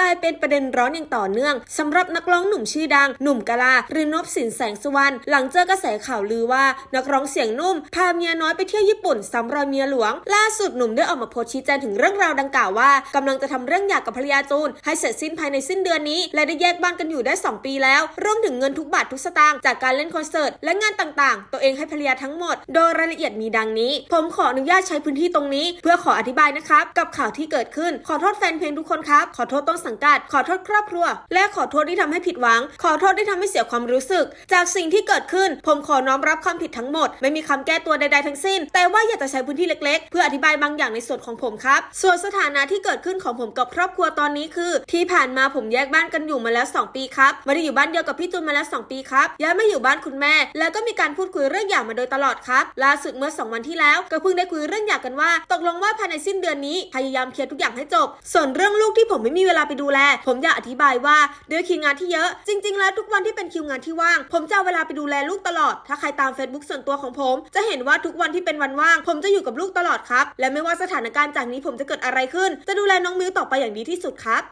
กลายเป็นประเด็นร้อนอย่างต่อเนื่องสำหรับนักร้องหนุ่มชื่อดัง หนุ่มกะลาหรือนพสินแสงสุวรรณหลังเจอกระแสข่าวลือว่า นักร้องเสียงนุ่ม พาเมียน้อยไปเที่ยวญี่ปุ่นซ้ำรอยเมียหลวง ล่าสุดหนุ่มได้ออกมาโพสชี้แจงถึงเรื่องราวดังกล่าวว่ากำลังจะทำเรื่องหย่ากับภรรยาจูน ให้เสร็จสิ้นภายในสิ้นเดือนนี้ และได้แยกบ้านกันอยู่ได้ 2 ปีแล้วรวมถึงเงินทุกบาททุกสตางค์จากการเล่นคอนเสิร์ตและงานต่างๆ ตัวเองให้ภรรยาทั้งหมด โดยรายละเอียดมีดังนี้ ผมขออนุญาตใช้พื้นที่ตรงนี้ เพื่อขออธิบายนะครับกับข่าวที่เกิดขึ้นขอโทษแฟนเพลงทุกคนครับขอโทษต้นสังกัด ขอโทษครอบครัว และขอโทษที่ทำให้ผิดหวัง ขอโทษที่ทำให้เสียความรู้สึก จากสิ่งที่เกิดขึ้น ผมขอน้อมรับความผิดทั้งหมด ไม่มีคำแก้ตัวใดๆทั้งสิ้น แต่ว่าอยากจะใช้พื้นที่เล็กๆ เพื่ออธิบายบางอย่างในส่วนของผมครับ ส่วนสถานะที่เกิดขึ้นของผมกับครอบครัวตอนนี้คือ ที่ผ่านมาผมแยกบ้านกันอยู่มาแล้ว 2 ปีครับไม่ได้อยู่บ้านเดียวกับพี่จูนมาแล้ว 2 ปีครับย้ายมาอยู่บ้านคุณแม่ แล้วก็มีการพูดคุยเรื่องหย่ามาโดยตลอดครับล่าสุดเมื่อ 2 วันที่แล้ว ก็เพิ่งได้คุยเรื่องหย่ากันว่า ตกลงว่าภายในสิ้นเดือนนี้พยายามเคลียร์ทุกอย่างให้จบ ส่วนเรื่องลูกที่ผมไม่มีเวลาไปดูแล ผมอยากอธิบายว่าด้วยคิวงานที่เยอะจริง ๆ แล้วทุกวันที่เป็นคิวงานที่ว่าง ผมจะเอาเวลาไปดูแลลูกตลอด ถ้าใครตาม Facebook ส่วนตัวของผม จะเห็นว่าทุกวันที่เป็นวันว่าง ผมจะอยู่กับลูกตลอดครับ และไม่ว่าสถานการณ์จากนี้ผมจะเกิดอะไรขึ้น จะดูแลน้องมิวต่อไปอย่างดีที่สุดครับ